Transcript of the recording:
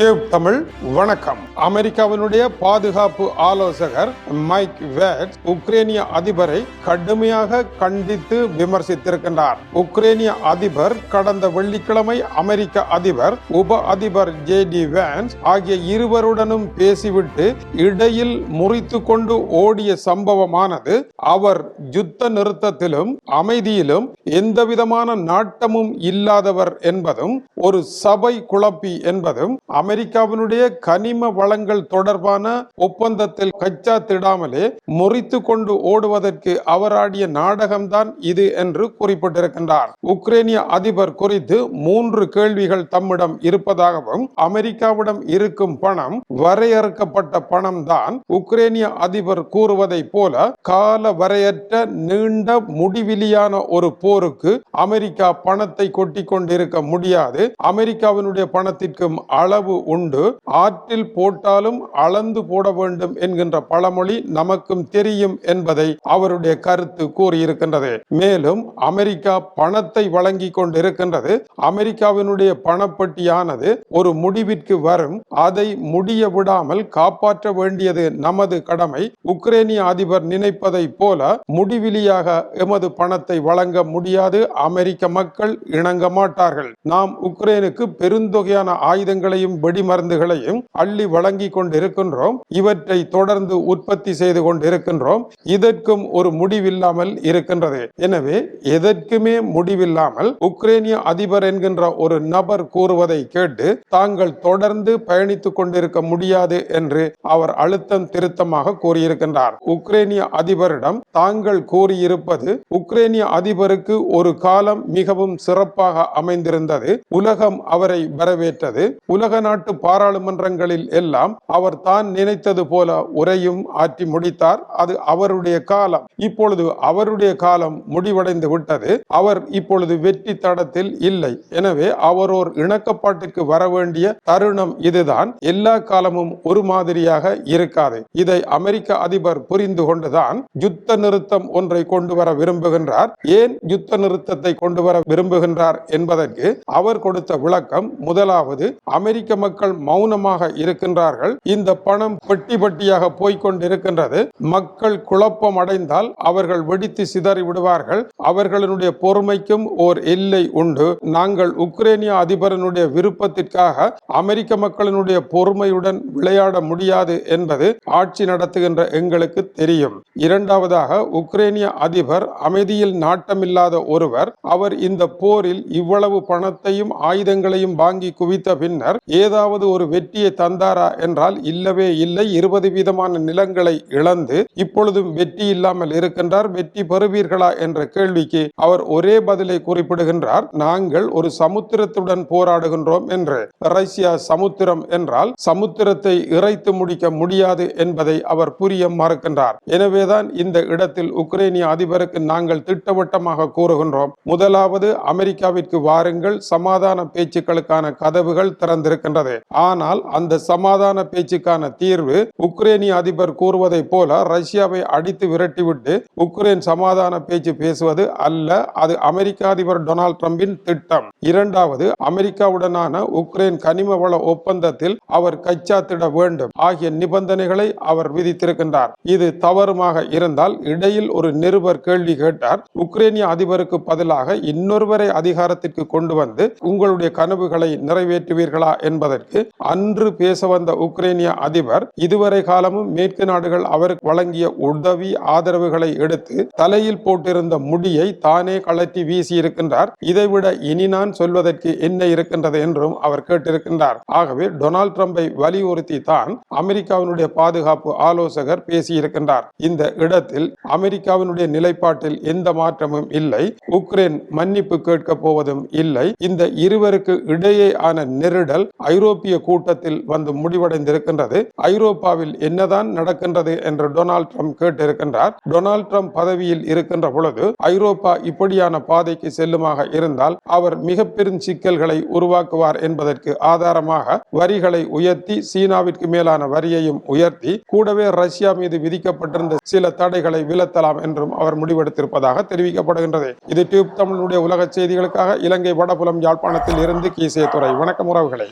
Tube Tamil வணக்கம். அமெரிக்காவினுடைய பாதுகாப்பு ஆலோசகர் மைக் வேட்ஸ் உக்ரேனிய அதிபரை கடுமையாக கண்டித்து விமர்சித்திருக்கின்றார். உக்ரேனிய அதிபர் கடந்த வெள்ளிக்கிழமை அமெரிக்க அதிபர் உப அதிபர் ஜே டி வேன்ஸ் ஆகிய இருவருடனும் பேசிவிட்டு இடையில் முறித்து கொண்டு ஓடிய சம்பவமானது அவர் யுத்த நிறுத்தத்திலும் அமைதியிலும் எந்தவிதமான நாட்டமும் இல்லாதவர் என்பதும் ஒரு சபை குழப்பி என்பதும் அமெரிக்காவினுடைய கனிம வளங்கள் தொடர்பான ஒப்பந்தத்தில் கச்சா திடாமலே முறித்து கொண்டு ஓடுவதற்கு அவராடிய நாடகம்தான் இது என்று குறிப்பிட்டிருக்கின்றார். உக்ரைனிய அதிபர் குறித்து மூன்று கேள்விகள் தம்மிடம் இருப்பதாகவும் அமெரிக்காவிடம் இருக்கும் பணம் வரையறுக்கப்பட்ட பணம் தான் உக்ரைனிய அதிபர் கூறுவதைப் போல கால வரையற்ற நீண்ட முடிவிலியான ஒரு போருக்கு அமெரிக்கா பணத்தை கொட்டி கொண்டிருக்க முடியாது. அமெரிக்காவினுடைய பணத்திற்கும் அளவு உண்டு. ஆற்றில் போட்டாலும் அளந்து போட வேண்டும் என்கின்ற பழமொழி நமக்கும் தெரியும் என்பதை அவருடைய கருத்து கூறியிருக்கின்றது. மேலும் அமெரிக்கா பணத்தை வழங்கி கொண்டிருக்கின்றது. அமெரிக்காவினுடைய பணப்பட்டியானது ஒரு முடிவிற்கு வரும். அதை முடிய விடாமல் காப்பாற்ற வேண்டியது நமது கடமை. உக்ரைனிய அதிபர் நினைப்பதை போல முடிவிலியாக எமது பணத்தை வழங்க முடியாது. அமெரிக்க மக்கள் இணங்க மாட்டார்கள். நாம் உக்ரைனுக்கு பெருந்தொகையான ஆயுதங்களையும் வெடிமருந்துகளையும் அள்ளி வழங்கி கொண்டிருக்கின்றோம். இவற்றை தொடர்ந்து உற்பத்தி செய்து கொண்டிருக்கின்றோம். இதற்கும் ஒரு முடிவில்லாமல் இருக்கின்றது. எனவே எதற்குமே முடிவில்லாமல் உக்ரைனிய அதிபர் என்கின்ற ஒரு நபர் கூறுவதை கேட்டு தாங்கள் தொடர்ந்து பயணித்துக் கொண்டிருக்க முடியாது என்று அவர் அழுத்தம் திருத்தமாக கூறியிருக்கின்றார். உக்ரைனிய அதிபரிடம் தாங்கள் கூறியிருப்பது உக்ரைனிய அதிபருக்கு ஒரு காலம் மிகவும் சிறப்பாக அமைந்திருந்தது. உலகம் அவரை வரவேற்றது. உலக நாட்டு பாராளுமன்றங்களில் எல்லாம் அவர் தான் நினைத்தது போல உரையும் ஆற்றி முடித்தார். அது அவருடைய காலம். இப்பொழுது அவருடைய காலம் முடிவடைந்து விட்டது. அவர் இப்பொழுது வெற்றி தடத்தில் இல்லை. எனவே அவர் ஓர் இணக்கப்பாட்டிற்கு வர வேண்டிய தருணம் இதுதான். எல்லா காலமும் ஒரு மாதிரியாக இருக்காது. இதை அமெரிக்க அதிபர் புரிந்து கொண்டுதான் யுத்த நிறுத்தம் ஒன்றை கொண்டு வர விரும்புகின்றார். ஏன் யுத்த நிறுத்தத்தை கொண்டு வர விரும்புகின்றார் என்பதற்கு அவர் கொடுத்த விளக்கம் முதலாவது அமெரிக்க மக்கள் மௌனமாக இருக்கின்றார்கள். இந்த பணம் பெட்டி பெட்டியாக போய்கொண்டிருக்கின்றது மக்கள் குழப்பம் அடைந்தால் அவர்கள் வெடித்து சிதறி விடுவார்கள். அவர்களுடைய பொறுமைக்கும் ஓர் எல்லை உண்டு. நாங்கள் உக்ரைனிய அதிபரனுடைய விருப்பத்திற்காக அமெரிக்க மக்களினுடைய பொறுமையுடன் விளையாட முடியாது என்பது ஆட்சி நடத்துகின்ற எங்களுக்கு தெரியும். இரண்டாவதாக உக்ரைனிய அதிபர் அமைதியில் நாட்டமில்லாத ஒருவர் அவர் இந்த போரில் இவ்வளவு பணத்தையும் ஆயுதங்களையும் வாங்கி குவித்த பின்னர் ஏதாவது ஒரு வெற்றியை தந்தாரா என்றால் இல்லவே இல்லை. இருபது வீதமான நிலங்களை இழந்து இப்பொழுதும் வெற்றி இல்லாமல் இருக்கின்றார். வெற்றி பெறுவீர்களா என்ற கேள்விக்கு அவர் ஒரே பதிலை குறிப்பிடுகின்றார். நாங்கள் ஒரு சமுத்திரத்துடன் போராடுகின்றோம் என்று. ரஷ்யா சமுத்திரம் என்றால் சமுத்திரத்தை இறைத்து முடிக்க முடியாது என்பதை அவர் புரிய மறுக்கின்றார். எனவேதான் இந்த இடத்தில் உக்ரைனிய அதிபருக்கு நாங்கள் திட்டவட்டமாக கூறுகின்றோம். முதலாவது அமெரிக்காவிற்கு வாருங்கள். சமாதான பேச்சுக்களுக்கான கதவுகள் திறந்திருக்கின்றன. கொண்டது ஆனால் அந்த சமாதான பேச்சுக்கான தீர்வு உக்ரைனிய அதிபர் கூறுவதை போல ரஷ்யாவை அடித்து விரட்டிவிட்டு உக்ரைன் சமாதான பேச்சு பேசுவது அல்ல அது அமெரிக்க அதிபர் டொனால்ட் டிரம்பின் திட்டம். இரண்டாவது அமெரிக்காவுடனான உக்ரைன் கனிம வள ஒப்பந்தத்தில் அவர் கைச்சாத்திட வேண்டும் ஆகிய நிபந்தனைகளை அவர் விதித்திருக்கின்றார். இது தவறுமாக இருந்தால் இடையில் ஒரு நிருபர் கேள்வி கேட்டார். உக்ரைனிய அதிபருக்கு பதிலாக இன்னொருவரை அதிகாரத்திற்கு கொண்டு வந்து உங்களுடைய கனவுகளை நிறைவேற்றுவீர்களா என்பது என்பதற்கு அன்று பேச வந்த உக்ரைனிய அதிபர் இதுவரை காலமும் மேற்கு நாடுகள் அவருக்கு வழங்கிய உதவி ஆதரவுகளை எடுத்து தலையில் போட்டிருந்த முடியை தானே கழற்றி வீசி இருக்கின்றார். இதைவிட இனி நான் சொல்வதற்கு என்ன இருக்கின்றது என்றும் அவர் கேட்டிருக்கின்றார். ஆகவே டொனால்ட் ட்ரம்பை வலியுறுத்தி தான் அமெரிக்காவினுடைய பாதுகாப்பு ஆலோசகர் பேசியிருக்கின்றார். இந்த இடத்தில் அமெரிக்காவினுடைய நிலைப்பாட்டில் எந்த மாற்றமும் இல்லை. உக்ரைன் மன்னிப்பு கேட்க போவதும் இல்லை. இந்த இருவருக்கு இடையே ஆன நெருடல் ஐரோப்பிய கூட்டத்தில் வந்து முடிவடைந்திருக்கின்றது. ஐரோப்பாவில் என்னதான் நடக்கின்றது என்று டொனால்ட் ட்ரம்ப் கேட்டிருக்கின்றார். டொனால்ட் ட்ரம்ப் பதவியில் இருக்கின்ற பொழுது ஐரோப்பா இப்படியான பாதைக்கு செல்லுமாக இருந்தால் அவர் மிக பெரும் சிக்கல்களை உருவாக்குவார் என்பதற்கு ஆதாரமாக வரிகளை உயர்த்தி சீனாவிற்கு மேலான வரியையும் உயர்த்தி கூடவே ரஷ்யா மீது விதிக்கப்பட்டிருந்த சில தடைகளை விலத்தலாம் என்றும் அவர் முடிவெடுத்திருப்பதாக தெரிவிக்கப்படுகின்றது. இது டியூப் தமிழுடைய உலக செய்திகளுக்காக இலங்கை வடபுலம் யாழ்ப்பாணத்தில் இருந்து கீசே துறை வணக்கம் உறவுகளை.